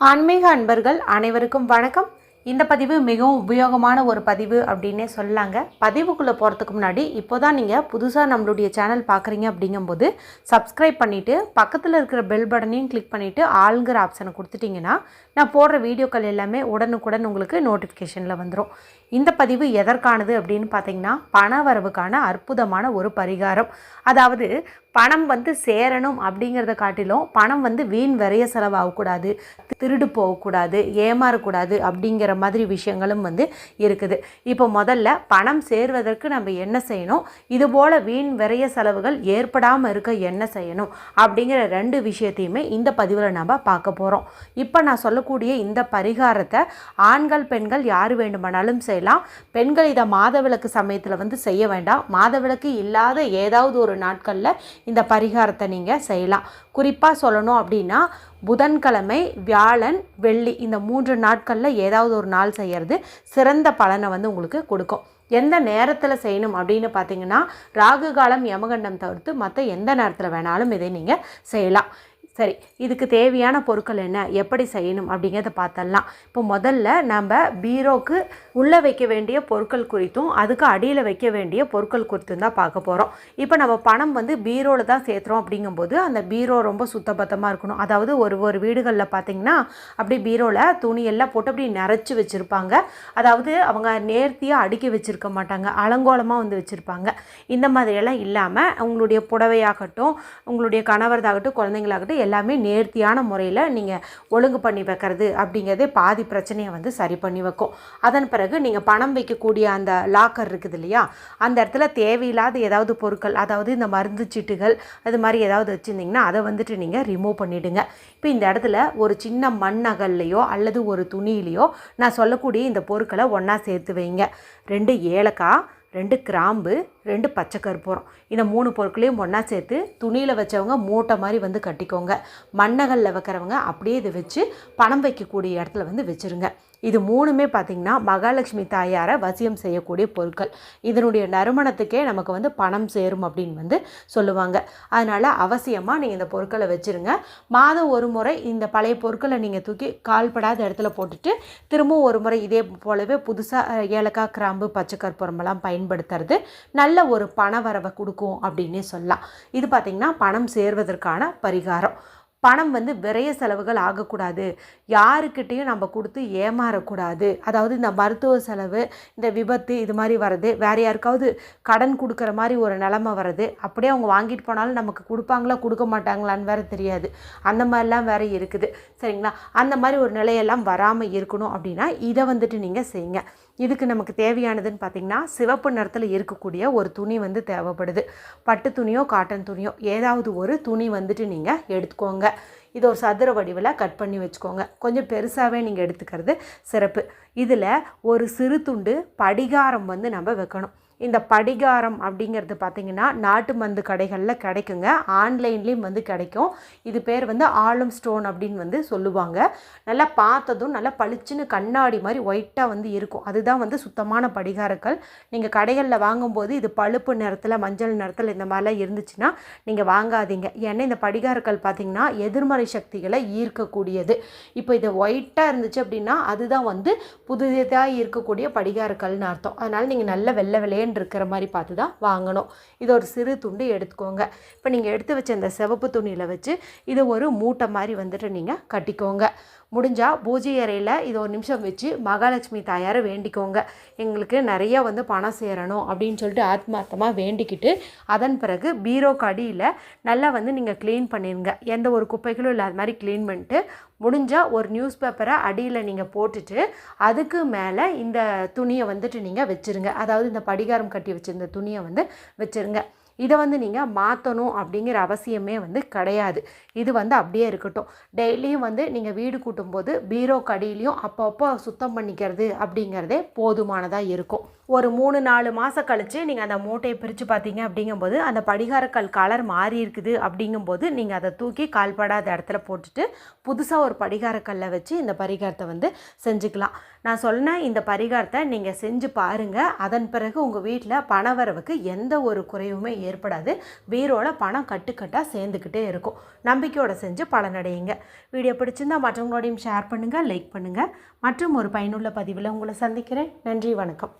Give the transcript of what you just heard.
ஆன்மீக அன்பர்கள் அனைவருக்கும் வணக்கம். இந்த பதிவு மிகவும் உபயோகமான ஒரு பதிவு அப்படின்னே சொல்லாங்க பதிவுக்குள்ளே போகிறதுக்கு முன்னாடி இப்போ தான் நீங்கள் புதுசாக நம்மளுடைய சேனல் பார்க்குறீங்க அப்படிங்கும்போது சப்ஸ்கிரைப் பண்ணிவிட்டு பக்கத்தில் இருக்கிற பெல் பட்டனையும் கிளிக் பண்ணிவிட்டு ஆளுங்கிற ஆப்ஷனை கொடுத்துட்டிங்கன்னா நான் போடுற வீடியோக்கள் எல்லாமே உடனுக்குடன் உங்களுக்கு நோட்டிஃபிகேஷனில் வந்துடும் இந்த பதிவு எதற்கானது அப்படின்னு பார்த்தீங்கன்னா பண வரவுக்கான அற்புதமான ஒரு பரிகாரம். அதாவது பணம் வந்து சேரணும் அப்படிங்கிறத காட்டிலும் பணம் வந்து வீண் விரைய செலவாகக்கூடாது திருடு போகக்கூடாது ஏமாறக்கூடாது அப்படிங்கிற மாதிரி விஷயங்களும் வந்து இருக்குது. இப்போ முதல்ல பணம் சேர்வதற்கு நம்ம என்ன செய்யணும்? இதுபோல் வீண் விரைய செலவுகள் ஏற்படாமல் இருக்க என்ன செய்யணும்? அப்படிங்கிற ரெண்டு விஷயத்தையுமே இந்த பதிவில் நம்ம பார்க்க போகிறோம் இப்போ நான் சொல்லக்கூடிய இந்த பரிகாரத்தை ஆண்கள் பெண்கள் யார் வேண்டுமானாலும் செய்யலாம். பெண்கள் இதை மாதவிளக்கு சமயத்தில் வந்து செய்ய வேண்டாம். மாதவிளக்கு இல்லாத ஏதாவது ஒரு நாட்களில் இந்த பரிகாரத்தை நீங்கள் செய்யலாம். குறிப்பாக சொல்லணும் அப்படின்னா புதன்கிழமை வியாழன் வெள்ளி இந்த மூன்று நாட்களில் ஏதாவது ஒரு நாள் செய்கிறது சிறந்த பலனை வந்து உங்களுக்கு கொடுக்கும். எந்த நேரத்தில் செய்யணும் அப்படின்னு பார்த்தீங்கன்னா ராகு காலம் யமகண்டம் தவிர்த்து மற்ற எந்த நேரத்தில் வேணாலும் இதை நீங்கள் செய்யலாம். சரி இதுக்கு தேவையான பொருட்கள் என்ன? எப்படி செய்யணும்? அப்படிங்கிறத பார்த்தலாம் இப்போ முதல்ல நம்ம பீரோக்கு உள்ளே வைக்க வேண்டிய பொருட்கள் குறித்தும் அதுக்கு அடியில் வைக்க வேண்டிய பொருட்கள் குறித்தும் தான் பார்க்க போகிறோம் இப்போ நம்ம பணம் வந்து பீரோவில் தான் சேர்த்துறோம் அப்படிங்கும்போது அந்த பீரோ ரொம்ப சுத்தபத்தமாக இருக்கணும். அதாவது ஒரு ஒரு வீடுகளில் பார்த்தீங்கன்னா அப்படி பீரோவில் துணியெல்லாம் போட்டு அப்படி நிறச்சி வச்சுருப்பாங்க. அதாவது அவங்க நேர்த்தியாக அடுக்கி வச்சுருக்க மாட்டாங்க. அலங்கோலமாக வந்து வச்சுருப்பாங்க. இந்த மாதிரியெல்லாம் இல்லாமல் உங்களுடைய புடவையாகட்டும் உங்களுடைய கணவர்தாகட்டும் குழந்தைங்களாகட்டும் எல்லாமே நேர்த்தியான முறையில் நீங்கள் ஒழுங்கு பண்ணி வைக்கிறது அப்படிங்கிறதே பாதி பிரச்சனையை வந்து சரி பண்ணி வைக்கும். அதன் பிறகு நீங்கள் பணம் வைக்கக்கூடிய அந்த லாக்கர் இருக்குது இல்லையா? அந்த இடத்துல தேவையில்லாத ஏதாவது பொருட்கள் அதாவது இந்த மருந்து சீட்டுகள் அது மாதிரி ஏதாவது வச்சுருந்தீங்கன்னா அதை வந்துட்டு நீங்கள் ரிமூவ் பண்ணிவிடுங்க இப்போ இந்த இடத்துல ஒரு சின்ன மண் அகல்லையோ அல்லது ஒரு துணியிலையோ நான் சொல்லக்கூடிய இந்த பொருட்களை ஒன்றா சேர்த்து வைங்க. ரெண்டு ஏலக்காய் ரெண்டு கிராம்பு ரெண்டு பச்சை கற்பூரம் இந்த மூணு பொருட்களையும் ஒன்றா சேர்த்து துணியில் வச்சவங்க மூட்டை மாதிரி வந்து கட்டிக்கோங்க. மண்ணகலில் வைக்கிறவங்க அப்படியே இதை வச்சு பணம் வைக்கக்கூடிய இடத்துல வந்து வச்சுருங்க. இது மூணுமே பார்த்திங்கன்னா மகாலட்சுமி தாயாரை வசியம் செய்யக்கூடிய பொருட்கள். இதனுடைய நறுமணத்துக்கே நமக்கு வந்து பணம் சேரும் அப்படின்னு வந்து சொல்லுவாங்க. அதனால் அவசியமாக நீங்கள் இந்த பொருட்களை வச்சுருங்க. மாதம் ஒரு முறை இந்த பழைய பொருட்களை நீங்கள் தூக்கி கால்படாத இடத்துல போட்டுட்டு திரும்பவும் ஒரு முறை இதே போலவே புதுசாக ஏலக்காய் கிராம்பு பச்சை கற்பூரமெல்லாம் பயன்படுத்துறது நல்ல ஒரு பண வரவை கொடுக்கும் அப்படின்னே சொல்லலாம். இது பார்த்திங்கன்னா பணம் சேர்வதற்கான பரிகாரம். பணம் வந்து விரைய செலவுகள் ஆகக்கூடாது. யாருக்கிட்டேயும் நம்ம கொடுத்து ஏமாறக்கூடாது. அதாவது இந்த மருத்துவ செலவு இந்த விபத்து இது மாதிரி வர்றது வேறு யாருக்காவது கடன் கொடுக்குற மாதிரி ஒரு நிலமை வர்றது அப்படியே அவங்க வாங்கிட்டு போனாலும் நமக்கு கொடுப்பாங்களா கொடுக்க மாட்டாங்களான்னு வேறு தெரியாது. அந்த மாதிரிலாம் வேறு இருக்குது. சரிங்களா? அந்த மாதிரி ஒரு நிலையெல்லாம் வராமல் இருக்கணும் அப்படின்னா இதை வந்துட்டு நீங்கள் செய்யுங்க. இதுக்கு நமக்கு தேவையானதுன்னு பார்த்திங்கன்னா சிவப்பு நிறத்தில் இருக்கக்கூடிய ஒரு துணி வந்து தேவைப்படுது. பட்டு துணியோ காட்டன் துணியோ ஏதாவது ஒரு துணி வந்துட்டு நீங்கள் எடுத்துக்கோங்க. இது ஒரு சதுர வடிவில் கட் பண்ணி வச்சுக்கோங்க. கொஞ்சம் பெருசாகவே நீங்கள் எடுத்துக்கிறது சிறப்பு. இதில் ஒரு சிறு துண்டு படிகாரம் வந்து நம்ம வைக்கணும். இந்த படிகாரம் அப்படிங்கிறது பார்த்திங்கன்னா நாட்டு மருந்து கடைகளில் கிடைக்குங்க. ஆன்லைன்லேயும் வந்து கிடைக்கும். இது பேர் வந்து ஆளும் ஸ்டோன் அப்படின்னு வந்து சொல்லுவாங்க. நல்லா பார்த்ததும் நல்லா பளிச்சுன்னு கண்ணாடி மாதிரி ஒயிட்டாக வந்து இருக்கும். அதுதான் வந்து சுத்தமான படிகாரங்கள். நீங்கள் கடைகளில் வாங்கும்போது இது பழுப்பு நிறத்தில் மஞ்சள் நிறத்தில் இந்த மாதிரிலாம் இருந்துச்சுன்னா நீங்கள் வாங்காதீங்க. ஏன்னா இந்த படிகாரங்கள் பார்த்திங்கன்னா எதிர்மறை சக்திகளை ஈர்க்கக்கூடியது. இப்போ இது ஒயிட்டாக இருந்துச்சு அப்படின்னா அதுதான் வந்து புதுதாக இருக்கக்கூடிய படிகாரங்கள்னு அர்த்தம். அதனால் நீங்கள் நல்ல வெள்ளை லைன் இருக்கிற மாதிரி பார்த்து தான் வாங்கணும். இது ஒரு சிறு துண்டு எடுத்துக்கோங்க. இப்போ நீங்கள் எடுத்து வச்ச இந்த சிவப்பு துணியில் வச்சு இதை ஒரு மூட்டை மாதிரி வந்துட்டு நீங்கள் கட்டிக்கோங்க. முடிஞ்சால் பூஜை அறையில் இது ஒரு நிமிஷம் வச்சு மகாலட்சுமி தாயாரை வேண்டிக்கோங்க. எங்களுக்கு நிறைய வந்து பணம் சேரணும் அப்படின்னு சொல்லிட்டு ஆத்மார்த்தமாக வேண்டிக்கிட்டு அதன் பிறகு பீரோக்கு அடியில் நல்லா வந்து நீங்கள் க்ளீன் பண்ணிடுங்க எந்த ஒரு குப்பைகளும் இல்லாத மாதிரி க்ளீன் பண்ணிட்டு முடிஞ்சால் ஒரு நியூஸ் பேப்பரை அடியில் நீங்கள் போட்டுட்டு அதுக்கு மேலே இந்த துணியை வந்துட்டு நீங்கள் வச்சுருங்க. அதாவது இந்த படிகாரம் கட்டி வச்சுருந்த துணியை வந்து வச்சுருங்க. இதை வந்து நீங்கள் மாற்றணும் அப்படிங்கிற அவசியமே வந்து கிடையாது. இது வந்து அப்படியே இருக்கட்டும். டெய்லியும் வந்து நீங்கள் வீடு கூட்டும்போது பீரோ கடியிலையும் அப்பப்போ சுத்தம் பண்ணிக்கிறது அப்படிங்கிறதே போதுமானதாக இருக்கும். ஒரு மூணு நாலு மாதம் கழித்து நீங்கள் அந்த மூட்டையை பிரித்து பார்த்தீங்க அப்படிங்கும்போது அந்த படிகாரக்கல் கலர் மாறி இருக்குது அப்படிங்கும்போது நீங்கள் அதை தூக்கி கால்படாத இடத்துல போட்டுட்டு புதுசாக ஒரு படிகாரக்கல்லை வச்சு இந்த பரிகாரத்தை வந்து செஞ்சுக்கலாம். நான் சொன்ன இந்த பரிகாரத்தை நீங்கள் செஞ்சு பாருங்கள் அதன் பிறகு உங்கள் வீட்டில் பணவரவுக்கு எந்த ஒரு குறைவுமே ஏற்படாது. வீரோட பணம் கட்டுக்கட்டாக சேர்ந்துக்கிட்டே இருக்கும். நம்பிக்கையோட செஞ்சு பலனடையுங்க. வீடியோ பிடிச்சிருந்தா மற்றவங்களோடையும் ஷேர் பண்ணுங்கள் லைக் பண்ணுங்கள் மற்றும் ஒரு பயனுள்ள பதிவில் உங்களை சந்திக்கிறேன். நன்றி வணக்கம்.